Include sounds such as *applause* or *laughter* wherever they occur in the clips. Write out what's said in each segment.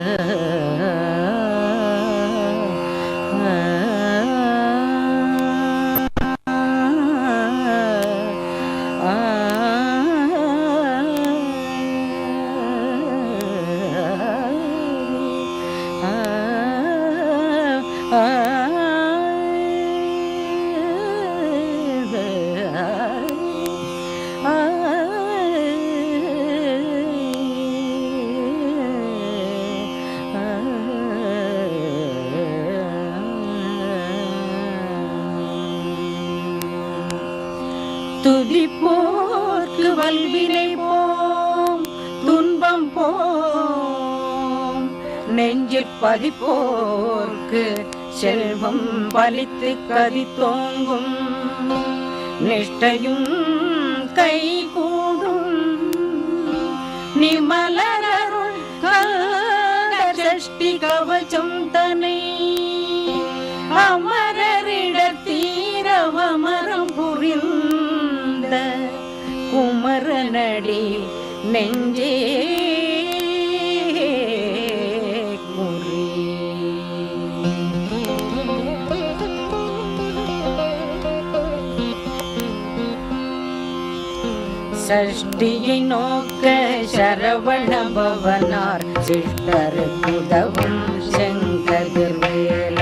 Uh-huh. *laughs* வல்வினை போம் துன்பம் போம். நெஞ்சிற் பதிப்போர்க்கு செல்வம் பலித்து கதி தோங்கும் நிஷ்டையும் கை கூடும் நிமல நெஞ்சே சஷ்டியை நோக்க சரவண பவனார் சிஷ்டருக்கு உதவும் செங்கதிர்வேல்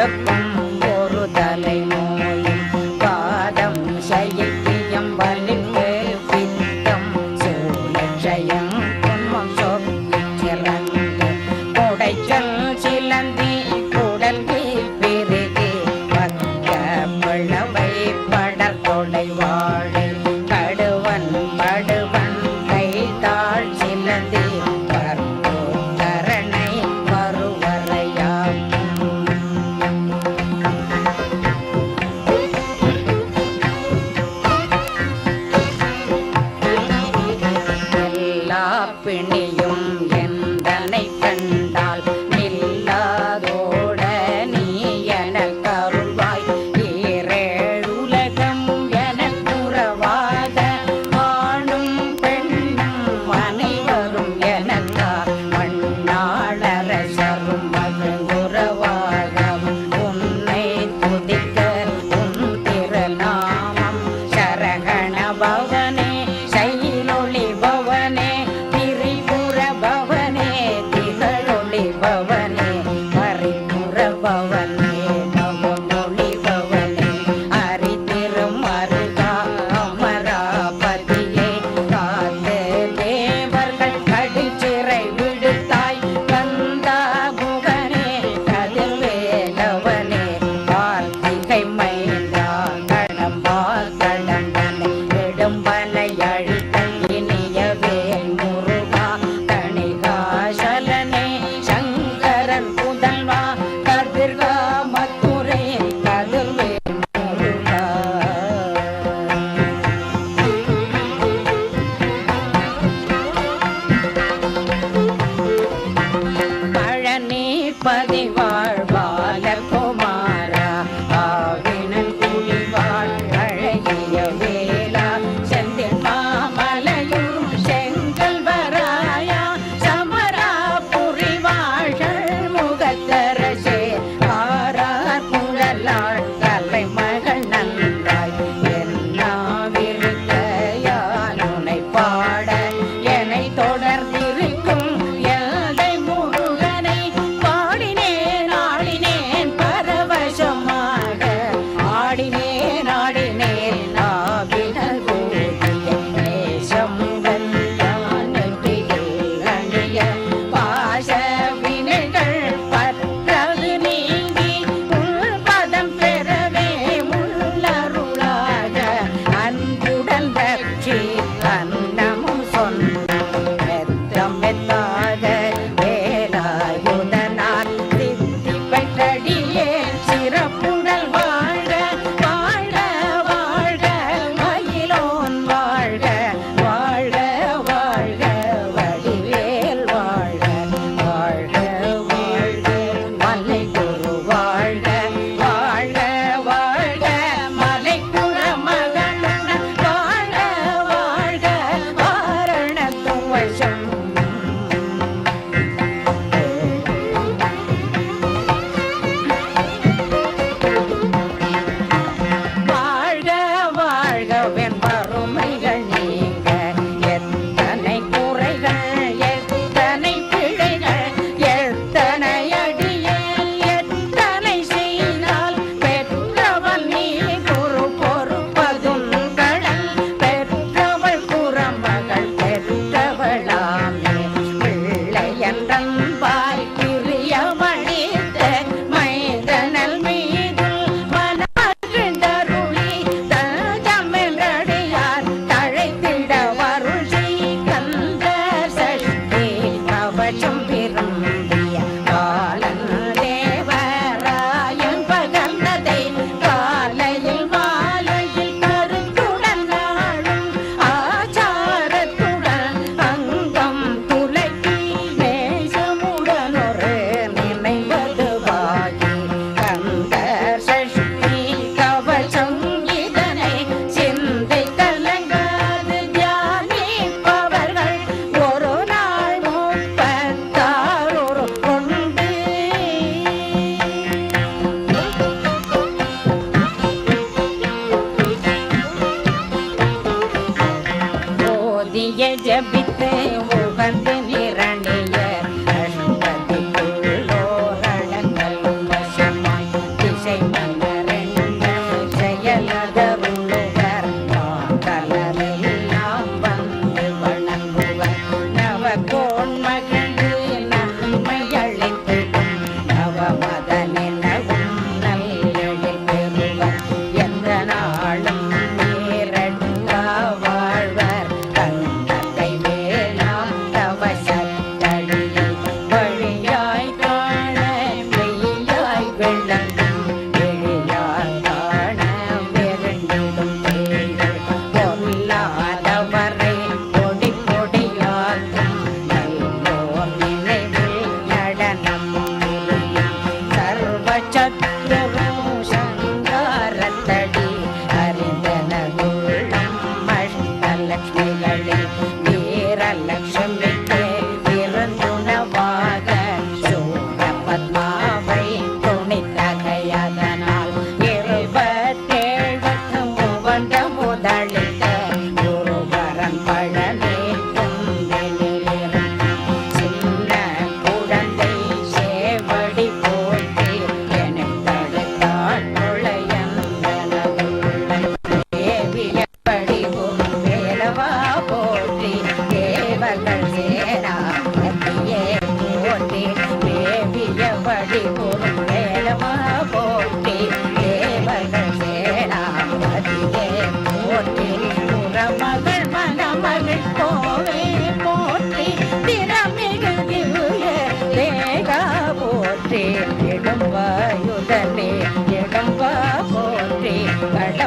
đất பிணியும் என்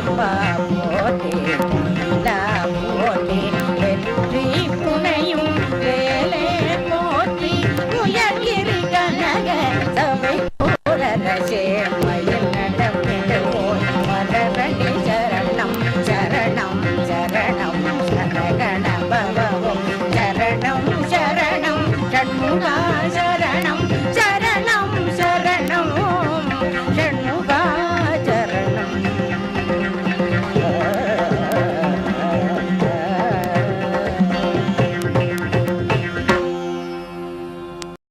干嘛